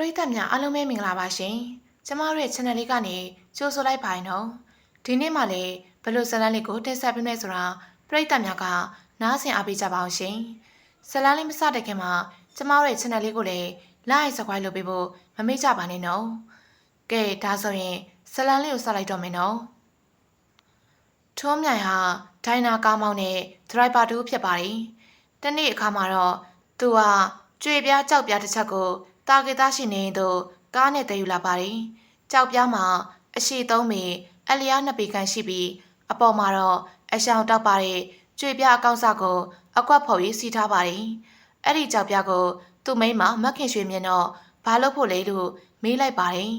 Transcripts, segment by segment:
ရိသတ်များအားလုံးပဲမင်္ဂလာပါရှင်။ကျမတို့ရဲ့ channel လေးကနေကြိုးဆိုလိုက်ပါရင်တော့ဒီနေ့မှလည်းဘယ်လိုဇာတ်လမ်းလေးကိုတင်ဆက်ပေးမလဲဆိုတာပရိသတ်များကနားဆင်အားပေးကြပါအောင်ရှင်။ဇာတ်လမ်းလေးမစတဲ့ခင်မှာကျမတို့ရဲ့ channel လေးကိုလည်း like subscribe လုပ်ပေးဖို့မမေ့ကြပါနဲ့နော်။ကဲဒါဆိုရင်ဇာတ်လမ်းလေးကိုစလိုက်တော့မယ်နော်။ထုံးမြိုင်ဟာဒိုင်နာကားမောင်းတဲ့ဒရိုက်ဘာတူဖြစ်ပါတယ်။တနေ့အခါမှာတော့သူဟာကြွေပြားကြောက်ပြားတစ်ချက်ကို တာဂေတာရှိနေသူကားနဲ့တည်ယူလာပါတယ်။ကြောက်ပြားမှာအရှိသုံးမီအလျားနှစ်ပေခန့်ရှိပြီးအပေါ်မှာတော့အရှောင်တောက်ပါတဲ့ကြွေပြားအကောက်စကိုအကွက်ဖော်ရေးစီးထားပါတယ်။အဲ့ဒီကြောက်ပြားကို သူ့မိန်းမမခင်ရွှေမြင့်တော့ဘာလို့ဖို့လဲလို့မေးလိုက်ပါတယ်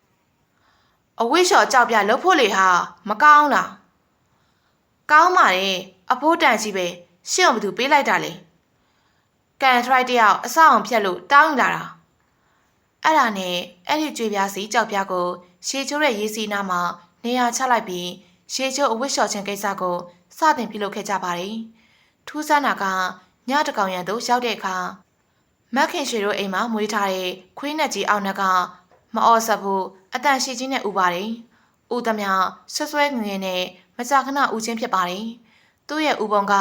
။အဝိရှော်ကြောက်ပြလှုပ်ဖို့လေဟာမကောင်းလား။ကောင်းပါလေအဖိုးတန်ကြီးပဲရှင့်အောင်ဘသူပေးလိုက်တာလေ။ ကန်ထရိုက်တယောက်အဆောင်ဖြတ်လို့တောင်းလာတာ။အဲ့ဒါနဲ့အဲ့ဒီကြွေပြားစီကြောက်ပြားကိုရှေချိုးတဲ့ရေးစီနာမှာနေရာချလိုက်ပြီးရှေချိုးအဝိရှော်ခြင်းကိစ္စကိုစတင်ပြုလုပ်ခဲ့ကြပါတယ်။ထူးဆန်းတာကညတကောင်ရံတို့ရောက်တဲ့အခါမက်ခင်ရွှေတို့အိမ်မှာမွေးထားတဲ့ခွေးနဲ့ကြီးအောင်နှက်ကမအော်ဆက်ဘူးအတန်ရှိချင်းနဲ့ဥပါတယ်။ဥသမျှဆွဆွဲငငယ်နဲ့မကြာခဏဥချင်းဖြစ်ပါတယ်။သူ့ရဲ့ဥပုံက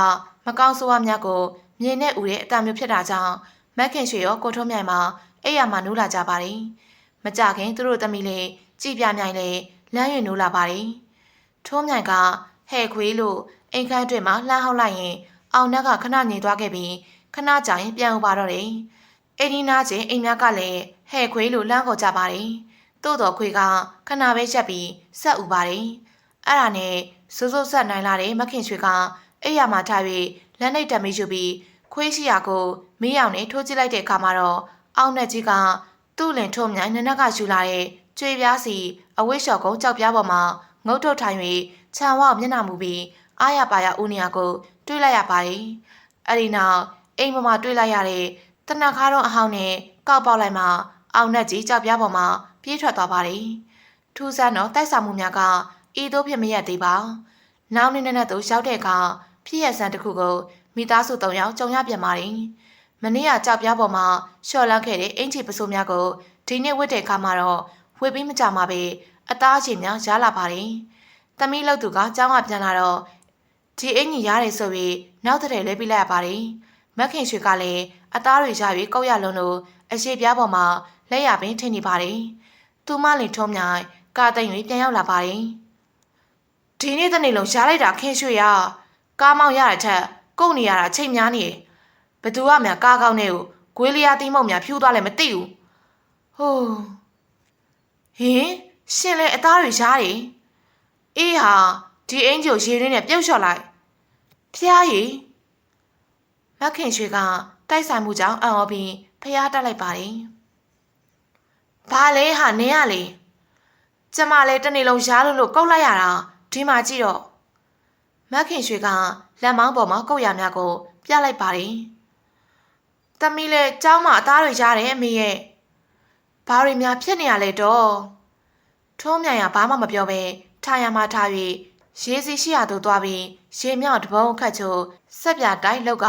မကောင်းဆိုးဝါးများကို မြင်နဲ့ဥတဲ့အတန်မျိုးဖြစ်တာကြောင့်မက်ခင်ရွှေရောကိုထုံးမြိုင်မှာအဲ့ရမှာနိုးလာကြပါတယ်။မကြခင်သူတို့သမီးလေးကြည်ပြမြိုင်လေးလမ်းရွနိုးလာပါတယ်။ထုံးမြိုင်ကဟဲ့ခွေးလို့အိမ်ခန်းအတွင်းမှာလှမ်းဟောက်လိုက်ရင်အောင်နက်ကခဏငြိမ်သွားခဲ့ပြီးခဏကြာရင်ပြန်ဥပါတော့တယ်။အိမ်ဒီနာချင်းအိမ်များကလည်းဟဲ့ခွေးလို့လမ်းခေါ်ကြပါတယ်။သို့တော်ခွေးကခဏပဲချက်ပြီးဆက်ဥပါတယ်။အဲ့ဒါနဲ့စိုးစိုးဆက်နိုင်လာတဲ့မခင်ရွှေက အဲ့ရမှာထားပြီးလက်နှိပ်တက်မိယူပြီးခွေးရှိရာကိုမီးရောင်နဲ့ထိုးကြည့်လိုက်တဲ့အခါမှာတော့အောင်နဲ့ကြီးကသူ့လင်ထုံးမြိုင်နနက်ကယူလာတဲ့ကျွေပြားစီအဝိရှော်ကုန်းကြောက်ပြားပေါ်မှာငုတ်ထုတ်ထိုင်၍ခြံဝမျက်နှာမူပြီးအားရပါရဦးနေရကိုတွေးလိုက်ရပါတယ်။အဲ့ဒီနောက်အိမ်ပေါ်မှာတွေးလိုက်ရတဲ့တနခါတော့အဟောင်းနဲ့ကောက်ပေါက်လိုက်မှအောင်နဲ့ကြီးကြောက်ပြားပေါ်မှာပြေးထွက်သွားပါတယ်။ထူးဆန်းတော့တိုက်စာမှုများကဤသို့ဖြစ်မရသေးပါ။နောက်နေ့နဲ့တော့ရောက်တဲ့အခါ ဖြစ်ရဆန်တစ်ခုကိုမိသားစု၃ယောက်ကြုံရပြန်ပါတယ်။မနေ့ကကြောက်ပြားပေါ်မှာလျှော်လန့်ခဲ့တဲ့အင်ချီပစိုးများကိုဒီနေ့ဝတ်တဲ့အခါမှာတော့ဝတ်ပြီးမကြမှာပဲအသားချေများရားလာပါတယ်။သမီးလောက်သူကကြောင်းကပြန်လာတော့ဒီအင်ကြီးရတယ်ဆိုပြီးနောက်တဲ့လဲပြလိုက်ရပါတယ်။မက်ခင်ရွှေကလည်းအသားတွေရပြီးကောက်ရလုံးလို့အရှိပြားပေါ်မှာလက်ရပင်ထင်နေပါတယ်။သူမလင်ထုံးမြိုင်ကာတိန်တွေပြန်ရောက်လာပါတယ်။ဒီနေ့တနေ့လုံးရှားလိုက်တာခင်ရွှေရ ကားမောင်းရတဲ့ချက်ကုန်နေရတာချိန်များနေတယ်။ဘသူကများကားကောင်းနေကိုဂွေးလျာတိမုံများဖြူးသွားလည်းမသိဘူး။ဟိုးဟင်ရှင်လည်းအသားတွေရားတယ်။အေးဟာဒီအင်ဂျီကိုရေရင်းနဲ့ပြုတ်လျှော့လိုက်။ဖျားရီမခင်ရွှေကတိုက်ဆိုင်မှုကြောင့်အံ့ဩပြီးဖျားတက်လိုက်ပါတယ်။ဘာလဲဟာနင်းရလေ။ကျမလည်းတနေ့လုံးရားလို့လို့ကုတ်လိုက်ရတာဒီမှာကြည့်တော့ မခင်ရွှေကလက်မောင်းပေါ်မှာကုတ်ရများကို ပြလိုက်ပါတယ်။တမီးလည်းကြောင်းမအသားတွေရတယ်အမေရဲ့။ဘာတွေများဖြစ်နေရလဲတော့။ထုံးမြန်ရဘာမှမပြောဘဲထားရမှာထား၍ရေစီရှိရသို့သွားပြီးရေမြောက်တပုံးခတ်ချို့ဆက်ပြတိုက်လောက်က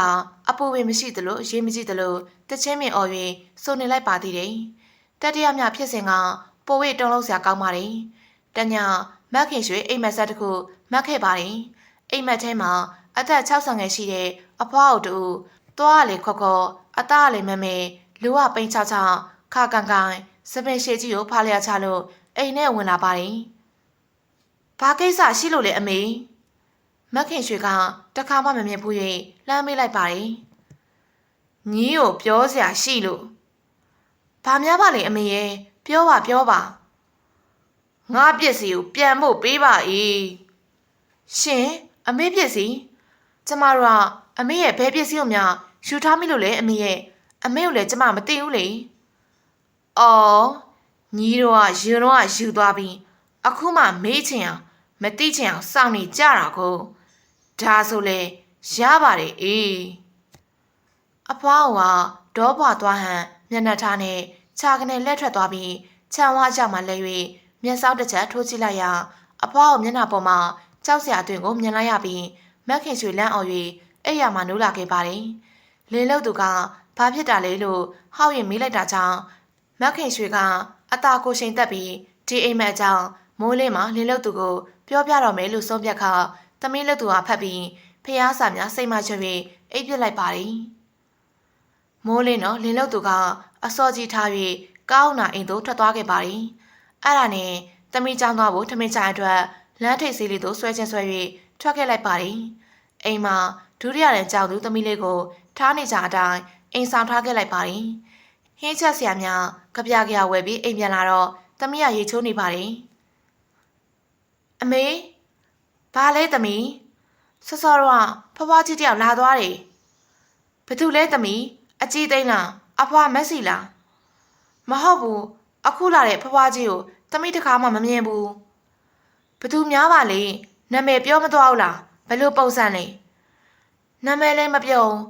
အပူပင်မရှိသလိုရေမရှိသလိုတချင်းမင်အော်၍စုံနေလိုက်ပါသေးတယ်။တတိယမြဖြစ်စဉ်ကပိုဝိတုံးလုံးစရာကောင်းပါတယ်။တညမခင်ရွှေအိမ်မက်ဆက်တစ်ခုမက်ခဲ့ပါတယ်။ အိမ်မက်ထဲမှာအသက်60ငယ်ရှိတဲ့အဖွားအုပ်တူသွားလေခေါ်ခေါ်အသားလေမမဲလူဝပိန်ချောက်ချောက်ခါကန်ကန်စပင်ရှေကြီးကိုဖားလျာချလို့အိမ်နဲ့ဝင်လာပါတယ်။ဘာကိစ္စရှိလို့လဲအမေမက်ခင်ရွှေကတခါမှမမြင်ဘူး၍လှမ်းမေးလိုက်ပါတယ်။ညီကိုပြောစရာရှိလို့ဘာများပါလဲအမေရဲ့ပြောပါပြောပါငါပစ္စည်းကိုပြန်ဖို့ပေးပါ၏ရှင် အမေပစ္စည်းကျမတို့ကအမေရဲ့ဘယ်ပစ္စည်းကိုများယူထားမိလို့လဲအမေရဲ့အမေကိုလည်းကျမမသိဘူးလေအော်ညီတို့ကယူတော့ကယူသွားပြီးအခုမှမေးချင်အောင်မသိချင်အောင်စောင့်နေကြတာကိုဒါဆိုလေရပါတယ်အေးအဖွားကဒေါဘွားသွားဟန်မျက်နှာထားနဲ့ခြာကနေလက်ထွက်သွားပြီးခြံဝါးကြောက်မှလဲ၍မျက်စောင်းတစ်ချက်ထိုးကြည့်လိုက်ရာအဖွားကိုမျက်နှာပေါ်မှာ ကြောက်စရာအသွင်ကိုမြင်လိုက်ရပြီးမက်ခင်ရွှေလန်းအောင်၍အဲ့ရမှာနိုးလာခဲ့ပါတယ်။လင်းလို့သူကဘာဖြစ်တာလဲလို့ဟောက်ရင်မေးလိုက်တာကြောင့်မမက်ခင်ရွှေကအตาကိုရှိန်တက်ပြီးဒီအိမ်မက်အကြောင်းမိုးလေးမှာလင်းလုတ်သူကိုပြောပြတော့မယ်လို့ဆုံးဖြတ်ခါသမီးလုတ်သူဟာဖတ်ပြီးဖះစာများစိတ်မချွေအိပ်ပစ်လိုက်ပါတယ်မိုးလေးနော်လင်းလုတ်သူကအစောကြီးထား၍ကောင်းနာအိမ်သို့ထွက်သွားခဲ့ပါတယ်အဲ့ဒါနဲ့သမီးကြောင်းသွားဖို့ထမင်းချိုင်အတွက် လမ်းထိပ်စီးလေးသို့ဆွဲချင်းဆွဲ၍ထွက်ခဲ့လိုက်ပါတယ်အိမ်မှာဒုတိယရန်ကြောက်သူသမီးလေးကိုထားနေကြအတိုင်းအိမ်ဆောင်ထားခဲ့လိုက်ပါတယ်ဟင်းချက်ဆရာများကြပြကြဝယ်ပြီးအိမ်ပြန်လာတော့သမီးကရေချိုးနေပါတယ်အမေဘာလဲသမီးစောစောတော့ဖွားဖွားကြီးတယောက်လာသွားတယ်ဘသူလဲသမီးအကြီးသိန်းလားအဖွားမက်ဆီလားမဟုတ်ဘူးအခုလာတဲ့ဖွားဖွားကြီးကိုသမီးတခါမှမမြင်ဘူး ဘသူများပါလေနာမည်ပြောမသွားဘူးလားဘယ်လိုပုံစံလဲနာမည်လည်းမပြောဘူး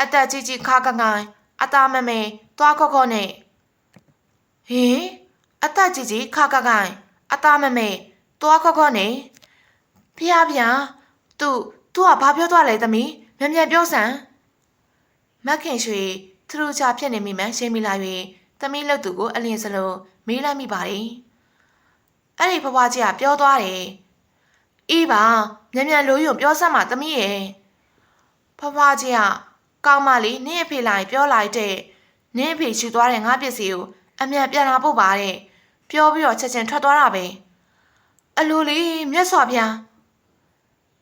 အသက်ကြီးကြီးခါကကိုင်းအသားမမဲသွားခေါခေါနဲ့ဟင်အသက်ကြီးကြီးခါကကိုင်းအသားမမဲသွားခေါခေါနဲ့ဖျားဖျားသူသူကဘာပြောသွားလဲသမီးမြန်မြန်ပြောစမ်းမက်ခင်ရွှေသူတို့ချဖြစ်နေမိမှရှင်းမိလာ၍သမီးလှုပ်သူကိုအလင်းစလုံးမေးလိုက်မိပါတယ် အဲ့ဒီဖွားဖွားကြီးကပြောသွားတယ်အေးပါမြန်မြန်လို့ယုံပြောစမ်းပါသမီးရဲ့ဖွားဖွားကြီးကကောင်းမလေးနင့်အဖေလာရင်ပြောလိုက်တဲ့နင့်အဖေရှူသွားတဲ့ငါပစ္စည်းကိုအမြန်ပြန်လာဖို့ပါတဲ့ပြောပြီးတော့ချက်ချင်းထွက်သွားတာပဲအလိုလေးမြတ်စွာဘုရား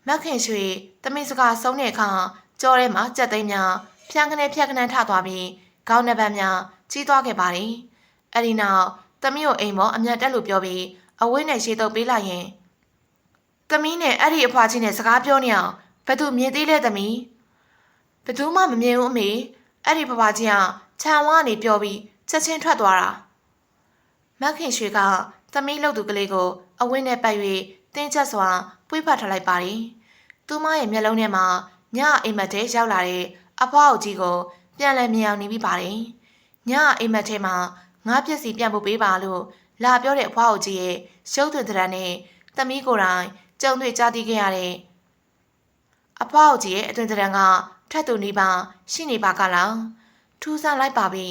မက်ခင်ရွှေတမိစကားဆုံးတဲ့အခါကြောထဲမှာကြက်သိမ်းများဖြန်းကနေဖြတ်ကနေထသွားပြီးခေါင်းနှစ်ပတ်များကြီးသွားခဲ့ပါတယ်အဲ့ဒီနောက်တမိကိုအိမ်ပေါ်အမြန်တက်လို့ပြောပြီး အဝိနဲ့ရှေးတော့ပေးလိုက်ရင်တမီးနဲ့အဲ့ဒီအဖွားချင်းနဲ့စကားပြောနေအောင်ဘသူမြင်သေးလဲတမီးဘသူမှမမြင်ဘူးအမေအဲ့ဒီဘဘချင်းကခြံဝါကနေပြောပြီးချက်ချင်းထွက်သွားတာမက်ခင်ရွှေကသမီးလှုပ်သူကလေးကို အဝင်းနဲ့ပတ်၍တင်းချက်စွာပွေးဖတ်ထားလိုက်ပါတယ်သူမရဲ့မျက်လုံးထဲမှာညအိမ်မက်ထဲရောက်လာတဲ့အဖွားအုပ်ကြီးကိုပြန်လည်မြင်အောင်နေပြီးပါတယ်ညအိမ်မက်ထဲမှာငါးပစ္စည်းပြန်ဖို့ပေးပါလို့ လာပြောတဲ့အဖွားအုပ်ကြီးရဲ့ရှုပ်သွင်းတဲ့နဲ့သမီးကိုယ်တိုင်ကြုံတွေ့ကြားသိခဲ့ရတဲ့အဖွားအုပ်ကြီးရဲ့အတွင်တဲ့ကထတ်သူနေပါရှိနေပါကလားထူးဆန်းလိုက်ပါပြီ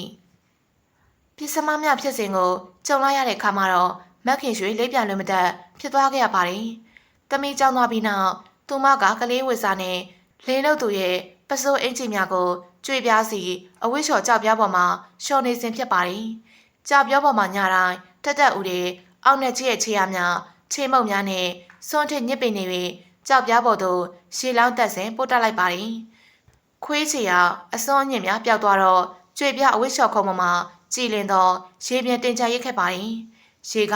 ပစ္စမမြဖြစ်စဉ်ကိုကြုံလိုက်ရတဲ့ခါမှာတော့မက်ခင်ရွှေလေးပြန်လွင်မတက်ဖြစ်သွားခဲ့ရပါတယ်။တမီးကြောင်းသွားပြီးနောက်သူမကကလေးဝစ်စာနဲ့လင်းလို့သူရဲ့ပစိုးအင်ဂျီများကိုကြွေပြားစီအဝိရှော်ကြောက်ပြားပေါ်မှာရှော်နေစဉ်ဖြစ်ပါတယ်။ကြောက်ပြားပေါ်မှာညတိုင်း တက်တက်ဦးတွေအောက်နဲ့ကြီးရဲ့ခြေရများခြေမုပ်များနဲ့စွန့်ထစ်ညစ်ပင်နေပြီးကြောက်ပြားပေါ်သို့ရှေလောင်းတက်စဉ်ပို့တက်လိုက်ပါတယ်။ခွေးချီကအစွန်းညင်များပျောက်သွားတော့ကြွေပြားအဝိရှော်ခုံပေါ်မှာကြည်လင်သောရေပြင်တင်ချရိတ်ခဲ့ပါတယ်။ရေက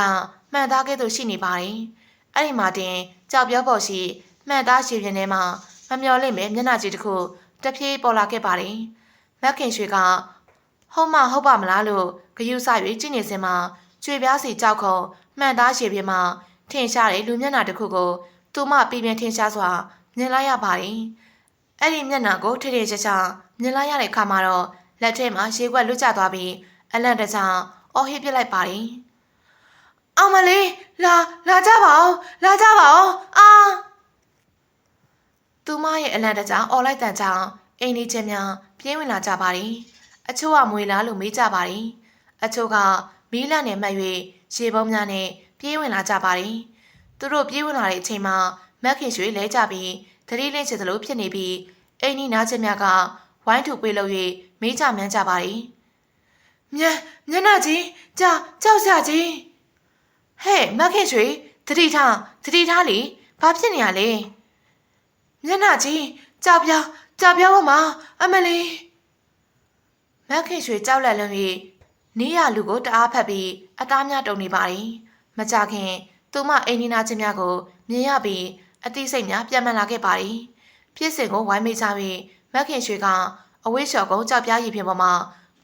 မှန်သားကဲ့သို့ရှိနေပါတယ်။အဲ့ဒီမှာတင်ကြောက်ပြောပေါ်ရှိမှန်သားရေပြင်ထဲမှာမမျော်လင့်ပဲမျက်နှာကြီးတစ်ခုတဖြည်းပေါ်လာခဲ့ပါတယ်။မက်ခင်ရွှေကဟုတ်မဟုတ်ပါမလားလို့ဂယုစ၍ကြည့်နေစင်မှာ ကျွေပြားစီကြောက်ခုံမှန်သားရေပြင်မှာထင်ရှားတဲ့လူမျက်နှာတစ်ခုကိုသူမပြင်းပြင်းထင်ရှားစွာမြင်လိုက်ရပါတယ်။အဲ့ဒီမျက်နှာကိုထိထိချာချာမြင်လိုက်ရတဲ့အခါမှာတော့လက်ထဲမှာရေခွက်လွတ်ကျသွားပြီးအလန့်တကြားအော်ဟစ်ပြစ်လိုက်ပါတယ်။အောင်မလေးလာလာကြပါဦးလာကြပါဦးအာသူမရဲ့အလန့်တကြားအော်လိုက်တန်ကြောင်အိမ်ဒီချင်းများပြင်းဝင်လာကြပါတယ်။အချို့ကမွေလားလို့မေးကြပါတယ်။အချို့က မီးလန့်နဲ့မှတ်၍ရေပုံးများနဲ့ပြေးဝင်လာကြပါတယ်။သူတို့ပြေးဝင်လာတဲ့အချိန်မှာမက်ခင်ရွှေလဲကြပြီးသတိလင့်ချစ်သလိုဖြစ်နေပြီးအိမ်နီနားချင်းများကဝိုင်းထူပေးလို့၍မေးကြမြန်းကြပါတယ်။မြန်းမျက်နှာကြီးကြောက်ကြောက်စရာကြီးဟဲ့မက်ခင်ရွှေသတိထားသတိထားလေဘာဖြစ်နေရလဲမျက်နှာကြီးကြောက်ပြောင်းကြောက်ပြောင်းပါမအမလီမက်ခင်ရွှေကြောက်လက်လွန်၍ နေရလူကိုတအားဖက်ပြီးအသားများတုံနေပါတယ်မကြခင်သူမအိမ်နီနာချင်းများကိုမြင်ရပြီးအသိစိတ်များပြန်မှန်လာခဲ့ပါတယ်ဖြစ်စဉ်ကိုဝိုင်းမိကြပြီးမက်ခင်ရွှေကအဝိရှော်ကုန်းကြောက်ပြားရည်ပြင်ပေါ်မှာ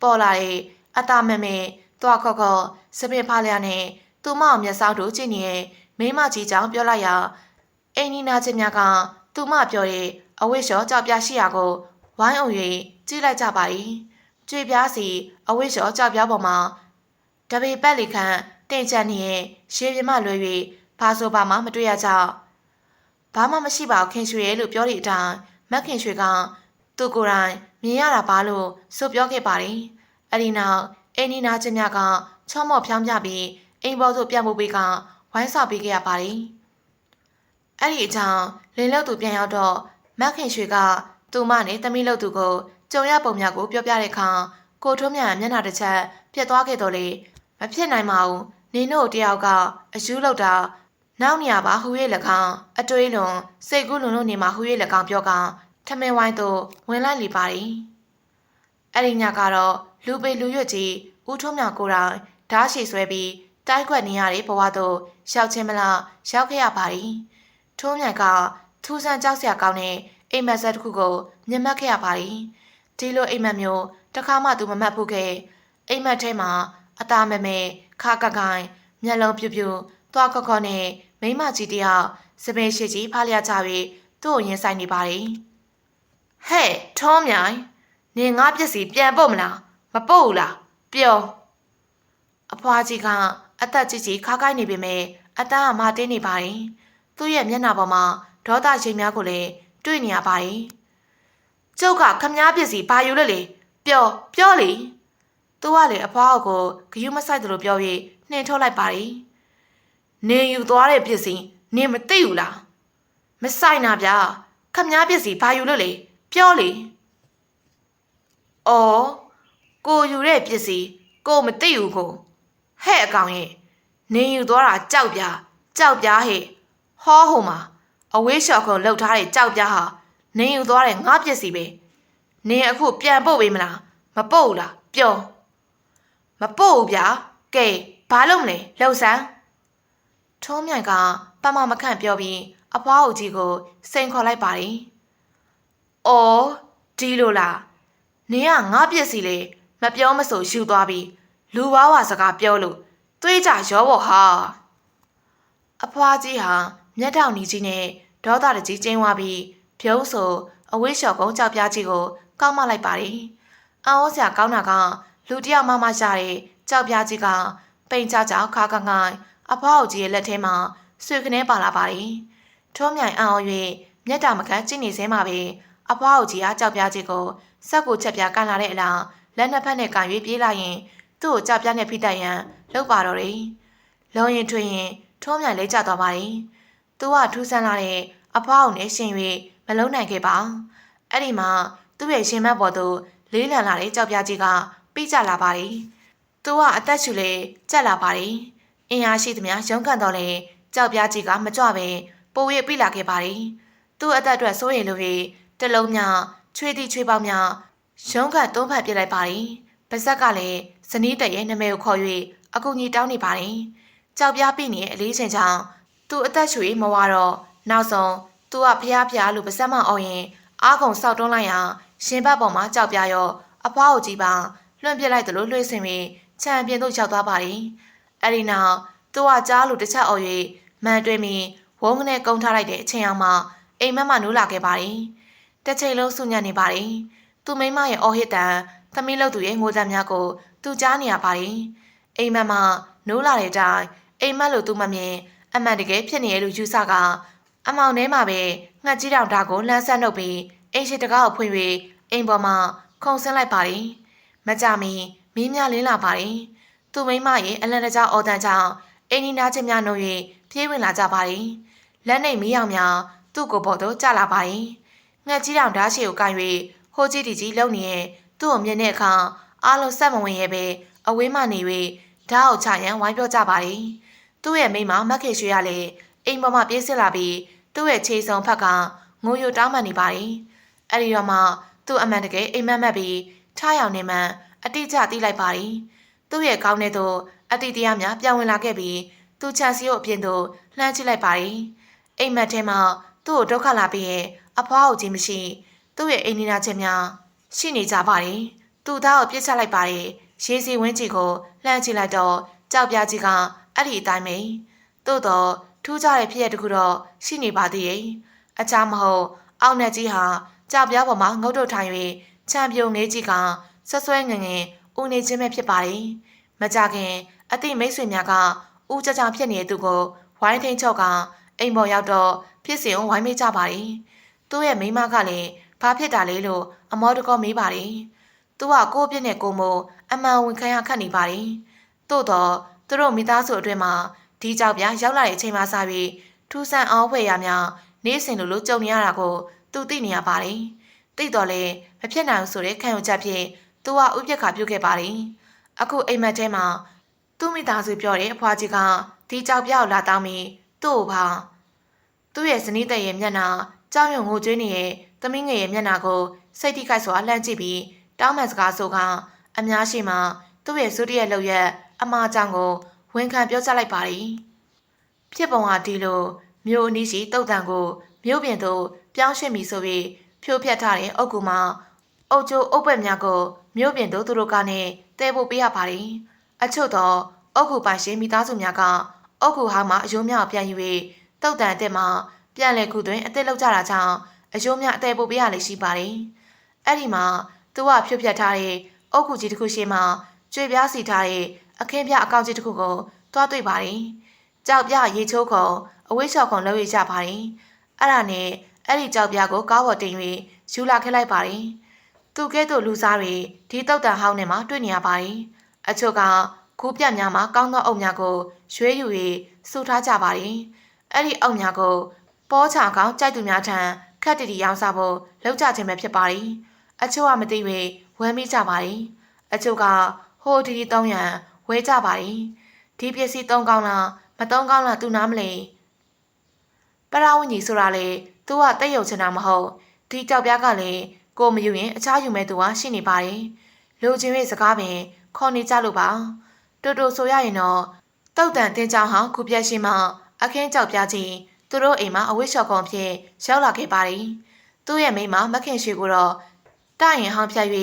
ပေါ်လာတဲ့အသားမမဲတွားခေါ့ခေါ့စပင်ဖားလျာနဲ့သူမအောင်မျက်စောင်းတို့ကြည့်နေတဲ့မိမကြီးကြောင့်ပြောလိုက်ရာအိမ်နီနာချင်းများကသူမပြောတဲ့အဝိရှော်ကြောက်ပြားရှိရာကိုဝိုင်းအောင်၍ကြည့်လိုက်ကြပါတယ် ကြွေပြားစီအဝိရှော်ကြောက်ပြားပေါ်မှာတပေပတ်လီခန့်တင်ချန်နေရဲ့ရှေးပြမလွယ်၍ဘာဆိုဘာမှမတွေ့ရကြဘာမှမရှိပါဘူးခင်ရွှေရဲ့လို့ပြောတဲ့အတိုင်းမက်ခင်ရွှေကသူကိုယ်တိုင်မြင်ရတာပါလို့ဆိုပြောခဲ့ပါတယ်အဲ့ဒီနောက်အင်းနီနာချင်းများကချောမော့ဖြောင်းပြပြီးအိမ်ပေါ်သို့ပြန်ဖို့ပေးကဝိုင်းဆောက်ပေးခဲ့ရပါတယ်။အဲ့ဒီအကြောင်းလင်းလောက်သူပြန်ရောက်တော့မက်ခင်ရွှေကသူမနဲ့သမီးလောက်သူကို ကြုံရပုံများကိုပြောပြတဲ့အခါကိုထုံးမြန်မျက်နှာတစ်ချက်ပြတ်သွားခဲ့တော့လေမဖြစ်နိုင်ပါဘူးနင်တို့တယောက်ကအယူလောက်တာနောက်နေရပါဟူရဲ့၎င်းအတွေးလွန်စိတ်ကူးလွန်လို့နေမှာဟူရဲ့၎င်းပြောကထမင်းဝိုင်းသို့ဝင်လိုက်လေပါသည်အဲ့ဒီညကတော့လူပေလူရွတ်ကြီးဦးထုံးမြန်ကိုယ်တိုင်ဓာတ်ရှိဆွဲပြီးတိုက်ခွက်နေရတဲ့ဘဝသို့ရောက်ချင်းမလားရောက်ခဲ့ရပါသည်ထုံးမြန်ကထူးဆန်းကြောက်စရာကောင်းတဲ့အိမ်မက်ဆက်တစ်ခုကိုမြင်မှတ်ခဲ့ရပါသည် ဒီလိုအိမ်မက်မျိုးတစ်ခါမှသူမမှတ်ဖို့ခဲ့အိမ်မက်ထဲမှာအသားမဲမဲခါကကိုင်မျက်လုံးပြူပြူသွားခေါခေါနဲ့မိမကြီးတယောက်စပယ်ရှိကြီးဖားလျကြပြီးသူ့ကိုရင်ဆိုင်နေပါတယ်ဟဲ့ထုံးမြိုင်နင်ငါပစ္စည်းပြန်ပုတ်မလားမပုတ်ဘူးလားပြောအဖွားကြီးကအသက်ကြီးကြီးခါကိုက်နေပေမဲ့အတန်းကမတင်းနေပါတယ်သူ့ရဲ့မျက်နှာပေါ်မှာဒေါသရှိန်များကိုလည်းတွေ့နေရပါတယ် ကျုပ်ကခမားပစ္စည်းဘာယူလဲလေပြောပြောလေသူကလေအဖွားကိုဂယုမဆိုင်တယ်လို့ပြောပြီးနှင်ထုတ်လိုက်ပါတယ်နေယူသွားတဲ့ပစ္စည်းနင်မသိဘူးလားမဆိုင်တာဗျာခမားပစ္စည်းဘာယူလို့လေပြောလေအော်ကိုယူတဲ့ပစ္စည်းကိုမသိဘူးကိုဟဲ့အကောင်ရဲ့နေယူသွားတာကြောက်ပြားကြောက်ပြားဟဲ့ဟောဟိုမှာအဝေးလျှော်ခုံလှုပ်ထားတဲ့ကြောက်ပြားဟာ နေယူသွားတဲ့ငါပစ္စည်းပဲနင်အခုပြန်ပို့ပေးမလားမပို့ဘူးလားပြောမပို့ဘူးဗျာကဲဘာလုပ်မလဲလှုပ်ဆန်းထုံးမြိုင်ကပမမခန့်ပြောပြီးအဖွားအုပ်ကြီးကိုစိန်ခေါ်လိုက်ပါတယ်။အော်ဒီလိုလားနင်ကငါပစ္စည်းလေမပြောမဆိုယူသွားပြီးလူဘာဝစကားပြောလို့သွေးကြရောဘောဟာအဖွားကြီးဟာမျက်တောင်နီကြီးနဲ့ဒေါသတကြီးကျင်းသွားပြီး ဖြုံးဆိုအဝိရှော်ကုန်းကြောက်ပြားကြီးကိုကောက်မလိုက်ပါတယ်။အောင်းစရာကောင်းတာကလူတယောက်မှမှရတဲ့ကြောက်ပြားကြီးကပိန်ကြကြောက်ခါကငိုင်းအဖွားအုပ်ကြီးရဲ့လက်ထဲမှာဆွေခနဲပါလာပါတယ်။ထုံးမြိုင်အောင်၍မျက်တာမခန့်ကြည့်နေစဲမှာပဲအဖွားအုပ်ကြီးကကြောက်ပြားကြီးကိုစက်ကိုချက်ပြကန်လာတဲ့အလားလက်နှစ်ဖက်နဲ့ကန်၍ပြေးလာရင်သူ့ကိုကြောက်ပြားနဲ့ဖိတိုက်ရန်လှုပ်ပါတော့တယ်။လုံရင်ထွင်ရင်ထုံးမြိုင်လဲကျသွားပါတယ်။သူကထူးဆန်းလာတဲ့အဖွားအုပ်နဲ့ရှင်၍ မလုံးနိုင်ခဲ့ပါ။အဲ့ဒီမှာသူ့ရဲ့ရှင်မက်ပေါ်သို့လေးလံလာတဲ့ကြောက်ပြားကြီးကပြီးကြလာပါတယ်။သူကအသက်ရှူလေကြက်လာပါတယ်။အင်အားရှိသမျှရုန်းကန်တော့လေကြောက်ပြားကြီးကမကြွပဲပိုရပြလာခဲ့ပါတယ်။သူ့အသက်အတွက်စိုးရိမ်လို့၍တလုံးမြချွေးသည့်ချွေးပေါင်းများရုန်းကန်သုံးဖက်ပြလိုက်ပါတယ်။ပါဇက်ကလည်းဇနီးတရဲ့နာမည်ကိုခေါ်၍အကူကြီးတောင်းနေပါတယ်။ကြောက်ပြားပြနေတဲ့အလေးချိန်ကြောင့်သူ့အသက်ရှူရေးမဝါတော့နောက်ဆုံး သူကဖျားဖျားလို့ပါဇက်မအောင်ရင်အားကုန်ဆောက်တွန်းလိုက်ရာရှင်ဘတ်ပေါ်မှာကြောက်ပြားရောအဖွားကိုကြည့်ပါလွှင့်ပြလိုက်သလိုလွှင့်ဆင်ပြီးခြံပြင်သို့ရောက်သွားပါတယ်။အဲဒီနောက်သူကကြားလို့တစ်ချက်အော်၍မန်တွဲပြီးဝုန်းကနေကုန်းထားလိုက်တဲ့အချိန်အောင်မှအိမ်မက်မှနိုးလာခဲ့ပါတယ်။တစ်ချိန်လုံးစုညံ့နေပါတယ်။သူမိမရဲ့အော်ဟစ်တန်သမီးလို့သူရဲ့ငိုသံများကိုသူကြားနေရပါတယ်။အိမ်မက်မှနိုးလာတဲ့အတိုင်းအိမ်မက်လို့သူမမြင်အမှန်တကယ်ဖြစ်နေရလို့ယူဆက အမောင်ထဲမှာပဲငှက်ကြီးတောင်ဓာတ်ကိုလှမ်းဆက်နှုတ်ပြီးအိမ်ရှိတကားကိုဖွင့်၍အိမ်ပေါ်မှာခုံဆင်းလိုက်ပါတယ်။မကြမီမင်းများလင်းလာပါတယ်။သူမိမရဲ့အလန်တကြားအော်တန်ကြောင့်အိမ်နီနာချင်းများနှုတ်၍ပြေးဝင်လာကြပါတယ်။လက်နဲ့မီးအောင်များသူ့ကိုယ်ပေါ်သို့ကျလာပါတယ်။ငှက်ကြီးတောင်ဓာတ်ရှိကိုကန်၍ဟိုကြီးတီကြီးလုံနေရဲ့သူ့ကိုမြင်တဲ့အခါအားလုံးဆက်မဝင်ရဲ့ပဲအဝေးမှနေ၍ဓာတ်အောင်ချရန်ဝိုင်းပြောကြပါတယ်။သူ့ရဲ့မိမမက်ခေရွှေရလည်း အိမ်ပေါ်မှာပြေးစစ်လာပြီးသူ့ရဲ့ခြေစုံဖက်ကငိုယိုတောင်းပန်နေပါတယ်။အဲဒီတော့မှသူ့အမှန်တကယ်အိမ်မက်မက်ပြီးထားရောင်နေမှန်အတိအကျသိလိုက်ပါတယ်။သူ့ရဲ့ကောင်းတဲ့သို့အတိတရားများပြောင်းဝင်လာခဲ့ပြီးသူချန်စီကိုအပြင်သို့လှမ်းကြည့်လိုက်ပါတယ်။အိမ်မက်ထဲမှာသူ့ကိုဒုက္ခလာပြီးရဲ့အဖွားကိုကြီးမရှိသူ့ရဲ့အိမ်နီနာချက်များရှိနေကြပါတယ်။သူ့သားကိုပြစ်ချလိုက်ပါတယ်။ရေးစီဝင်းကြီးကိုလှမ်းကြည့်လိုက်တော့ကြောက်ပြားကြီးကအဲ့ဒီအတိုင်းပဲ။သို့တော့ ထူးခြားတဲ့ဖြစ်ရတခုတော့ရှိနေပါသေးရဲ့။အချားမဟုတ်အောက်နဲ့ကြီးဟာကြောက်ပြားပေါ်မှာငုတ်တုတ်ထိုင်၍ချန်ပီယံလေးကြီးကဆွဆွဲငငယ်ဦးနေခြင်းပဲဖြစ်ပါတယ်။မကြခင်အသည့်မိတ်ဆွေများကဦးကြကြဖြစ်နေတဲ့သူကိုဝိုင်းထိန်ချော့ကအိမ်ပေါ်ရောက်တော့ဖြစ်စဉ်ကိုဝိုင်းမေးကြပါတယ်။သူ့ရဲ့မိမကလည်းဘာဖြစ်တာလဲလို့အမောတကောမေးပါတယ်။။သူကကိုယ့်ပြစ်နဲ့ကိုယ်မို့အမှန်ဝင်ခံရခတ်နေပါတယ်။သို့တော့သူတို့မိသားစုအတွင်းမှာ ဒီကြောက်ပြရောက်လာတဲ့အချိန်မှစပြီးထူးဆန်းအောင်ဖွဲ့ရများနေ့စဉ်လိုလိုကြုံနေရတာကိုသူသိနေရပါတယ်။သိတော့လေမဖြစ်နိုင်ဘူးဆိုတဲ့ခံယူချက်ဖြင့်သူကဥပက္ခပြုခဲ့ပါတယ်။အခုအိမ်မက်ထဲမှာသူ့မိသားစုပြောတဲ့အဖွားကြီးကဒီကြောက်ပြကိုလာတောင်းပြီးသူ့ကိုပါသူ့ရဲ့ဇနီးတဲ့ရဲ့မျက်နှာကြောင်ရုံငိုကြွေးနေတဲ့သမီးငယ်ရဲ့မျက်နှာကိုစိတ်ထိခိုက်စွာလှမ်းကြည့်ပြီးတောင်းပန်စကားဆိုကအများရှိမှသူ့ရဲ့စုတရဲ့လောက်ရက်အမားကြောင့်ကို ဝန်ခံပြောကြားလိုက်ပါတယ်။ဖြစ်ပုံဟာဒီလိုမြို့အနီးရှိတုတ်တန်ကိုမြို့ပြင်သို့ပြောင်းရွှေ့ပြီဆိုပြီးဖြိုးဖျက်ထားတဲ့အုတ်ကူမှာအုတ်ကျိုးအုတ်ပက်များကိုမြို့ပြင်သို့သူတို့ကနေတဲဖို့ပေးရပါတယ်။အချို့တော့အုတ်ကူပိုင်ရှင်မိသားစုများကအုတ်ကူဟောင်းမှာအယိုးများပြန်ယူပြီးတုတ်တန်အစ်စ်မှာပြန်လဲခုတွင်အစ်စ်လောက်ကြတာကြောင့်အယိုးများအသေးပို့ပေးရလေရှိပါတယ်။အဲ့ဒီမှာသူကဖြိုးဖျက်ထားတဲ့အုတ်ကူကြီးတစ်ခုရှိမှကျွေပြားစီထားတဲ့ အခင်းပြအကောင့်ကြီးတစ်ခုကိုတွားတွေ့ပါတယ်။ကြောက်ပြရေချိုးခုံအဝိရှော်ခုံလုပ်ရကြပါတယ်။အဲ့ဒါနဲ့အဲ့ဒီကြောက်ပြကိုကားပေါ်တင်၍ယူလာခဲ့လိုက်ပါတယ်။သူကဲ့သို့လူစားတွေဒီတုတ်တန်ဟောင်းထဲမှာတွေ့နေရပါတယ်။အချို့ကကူးပြတ်များမှာကောင်းသောအုပ်များကိုရွှေယူ၍စုထားကြပါတယ်။အဲ့ဒီအုပ်များကိုပေါ်ချကောင်ကြိုက်သူများထံခက်တီတီရောင်းစားဖို့လောက်ကြခြင်းပဲဖြစ်ပါတယ်။အချို့ကမသိ၍ဝမ်းမိကြပါတယ်။အချို့ကဟိုတီတီသုံးရန် ဝဲကြပါတယ်။ဒီပစ္စည်းသုံးကောင်းလားမသုံးကောင်းလားသူနားမလဲ။ပရဝညီဆိုတာလေသူကတက်ရုံချင်တာမဟုတ်ဒီကြောက်ပြားကလည်းကိုမယူရင်အခြားယူမဲ့သူကရှိနေပါတယ်။လူချင်းရဲ့စကားပင်ခေါ်နေကြလို့ပါ။တူတူဆိုရရင်တော့တုတ်တန်တင်းချောင်းဟောင်းခုပြက်ရှိမှအခင်းကြောက်ပြားချင်းသူတို့အိမ်မှာအဝိရှော်ကောင်ဖြစ်ရောက်လာခဲ့ပါတယ်။သူ့ရဲ့မိမမခင်ရှိကိုတော့တရင်ဟောင်းဖြတ်၍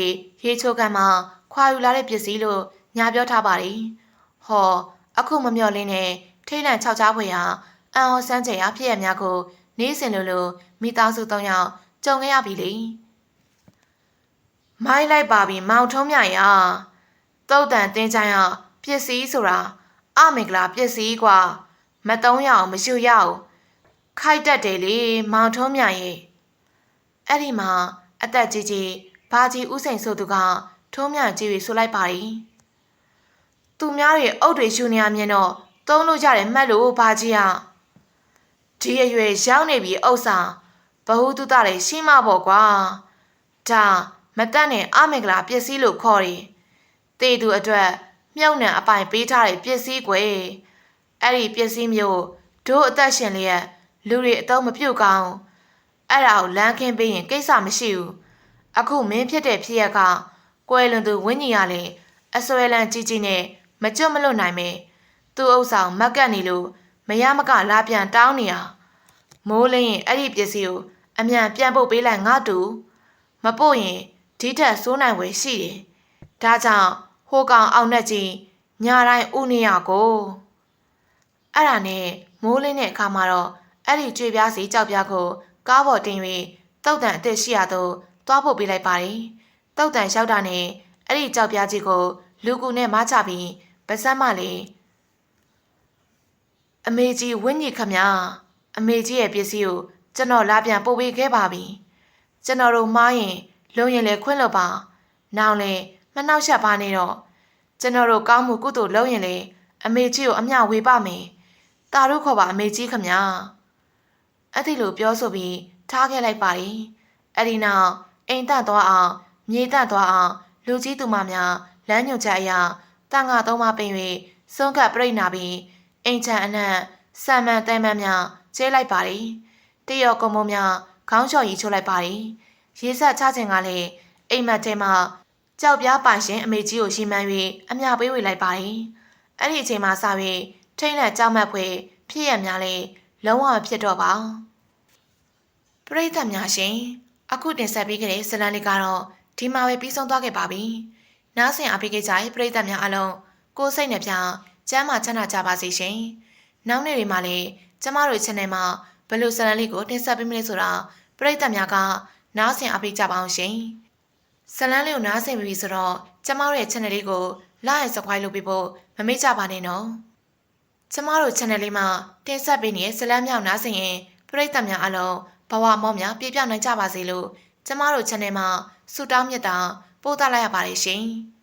ရေချိုးကန်မှခွာယူလာတဲ့ပစ္စည်းလို့ ညာပြောထားပါတယ်။ဟောအခုမမျော်လင်းနဲ့ထိတ်လန့်ခြောက်ချားဖွယ်ဟာအန်အောင်ဆန်းချင်ရဖြစ်ရများကို နေ့စဉ်လိုလိုမိသားစု၃ယောက်ကြုံခဲ့ရပြီလေ။မိုင်းလိုက်ပါပြီမောင်ထုံးမြရတုတ်တန်တင်းချိုင်းရပစ္စည်းဆိုတာအမင်္ဂလာပစ္စည်းကွာမတုံးရအောင်မရှူရအောင်ခိုက်တက်တယ်လေမောင်ထုံးမြရဲ့အဲ့ဒီမှာအသက်ကြီးကြီးဘာကြီးဥစိန်ဆိုသူကထုံးမြကြီးပြီးဆိုလိုက်ပါ යි သူများတွေအုတ်တွေရှူနေရမြင်တော့သုံးလို့ရတယ်မှတ်လို့ဘာကြီးอ่ะဒီအရွယ်ရောက်နေပြီဥစ္စာဘဟုတုတလည်းရှင်းမပေါ့ကွာဒါမတက်နဲ့အမင်္ဂလာပစ္စည်းလို့ခေါ်တယ်တေသူအတွက်မြုပ်နှံအပိုင်ပေးထားတဲ့ပစ္စည်းကွယ်အဲ့ဒီပစ္စည်းမျိုးတို့အသက်ရှင်လျက်လူတွေအတော့မပြုတ်ကောင်းအဲ့ဒါကိုလမ်းခင်းပေးရင်ကိစ္စမရှိဘူးအခုမင်းဖြစ်တဲ့ဖြစ်ရက်ကကွယ်လွန်သူဝင်းကြီးရလေအစွဲလန်းကြီးကြီးနဲ့ မကျွတ်မလွတ်နိုင်မေသူ့ဥစ္စာကိုမက်ကတ်နေလို့မရမကလာပြန်တောင်းနေရမိုးလင်းရင်အဲ့ဒီပစ္စည်းကိုအမြန်ပြန်ပုတ်ပေးလိုက်ငါတူမပို့ရင်ဒီထက်စိုးနိုင်ွယ်ရှိတယ်ဒါကြောင့်ဟိုကောင်အောင်နဲ့ကြီးညာတိုင်းဥနေရကိုအဲ့ဒါနဲ့မိုးလင်းတဲ့အခါမှာတော့အဲ့ဒီကြွေပြားစီကြောက်ပြားကိုကားပေါ်တင်၍တုတ်တန်အစ်စ်ရှိရသို့သွားဖို့ပေးလိုက်ပါတယ်တုတ်တန်လျှောက်တာနဲ့အဲ့ဒီကြောက်ပြားကြီးကိုလူကူနဲ့မချပြီး ပါစက်မလေးအမေကြီးဝင်းကြီးခမအမေကြီးရဲ့ပစ္စည်းကိုကျွန်တော်လာပြန်ပို့ပေးခဲ့ပါပြီကျွန်တော်တို့မားရင်လုံရင်လည်းခွင့်လို့ပါနောင်လည်းမနှောက်ယှက်ပါနဲ့တော့ကျွန်တော်တို့ကောင်းမှုကုသိုလ်လုပ်ရင်လေအမေကြီးကိုအမျှဝေပါမယ်။တာတို့ခေါ်ပါအမေကြီးခမညာ။အဲ့ဒီလိုပြောဆိုပြီးထားခဲ့လိုက်ပါရီ။အဲ့ဒီနောက်အိမ်တန့်သွားအောင်မြေတန့်သွားအောင်လူကြီးသူမများလမ်းညွှန်ချက်အရာ တန်ခါသုံးပါပင်၍စွန့်ကပ်ပြိနာပြီးအိမ်ချန်အနှံ့ဆံမန်တဲမန်းများကျဲလိုက်ပါရီ။တရော့ကုံမုံများခေါင်းလျှော်ရီချိုးလိုက်ပါရီ။ရေဆက်ချခြင်းကလည်းအိမ်မက်ထဲမှာကြောက်ပြားပိုင်ရှင်အမေကြီးကိုရှင်းမှန်း၍အမြပေးဝေလိုက်ပါတယ်။အဲ့ဒီအချိန်မှာစ၍ထိတ်လက်ကြောက်မက်ဖွယ်ဖြစ်ရများလဲလုံးဝမဖြစ်တော့ပါ။ပရိသတ်များရှင်အခုတင်ဆက်ပေးခဲ့တဲ့ဇလန်လေးကတော့ဒီမှာပဲပြီးဆုံးသွားခဲ့ပါပြီ။ နားဆင်အားပေးကြတဲ့ပရိသတ်များအလုံးကိုယ်စိတ်နှပြကျမ်းမာချမ်းသာကြပါစေရှင်။နောက်နေ့တွေမှာလည်းကျမတို့ channel မှာဘယ်လိုဇလန်လေးကိုတင်ဆက်ပေးမလဲဆိုတာပရိသတ်များကနားဆင်အားပေးကြပါအောင်ရှင်။ဇလန်းလေးကိုနားဆင်ပြီဆိုတော့ကျမတို့ရဲ့ channel လေးကို like and subscribe လုပ်ပေးဖို့မမေ့ကြပါနဲ့နော်ကျမတို့ channel လေးမှာတင်ဆက်ပေးနေတဲ့ဇလန်းမြောက်နားဆင်ရင်ပရိသတ်များအလုံးဘဝမောများပြည့်ပြောင်းနိုင်ကြပါစေလို့ကျမတို့ channel မှာဆုတောင်းမြတ်တာ ပို့သလိုက်ရပါတယ်ရှင်။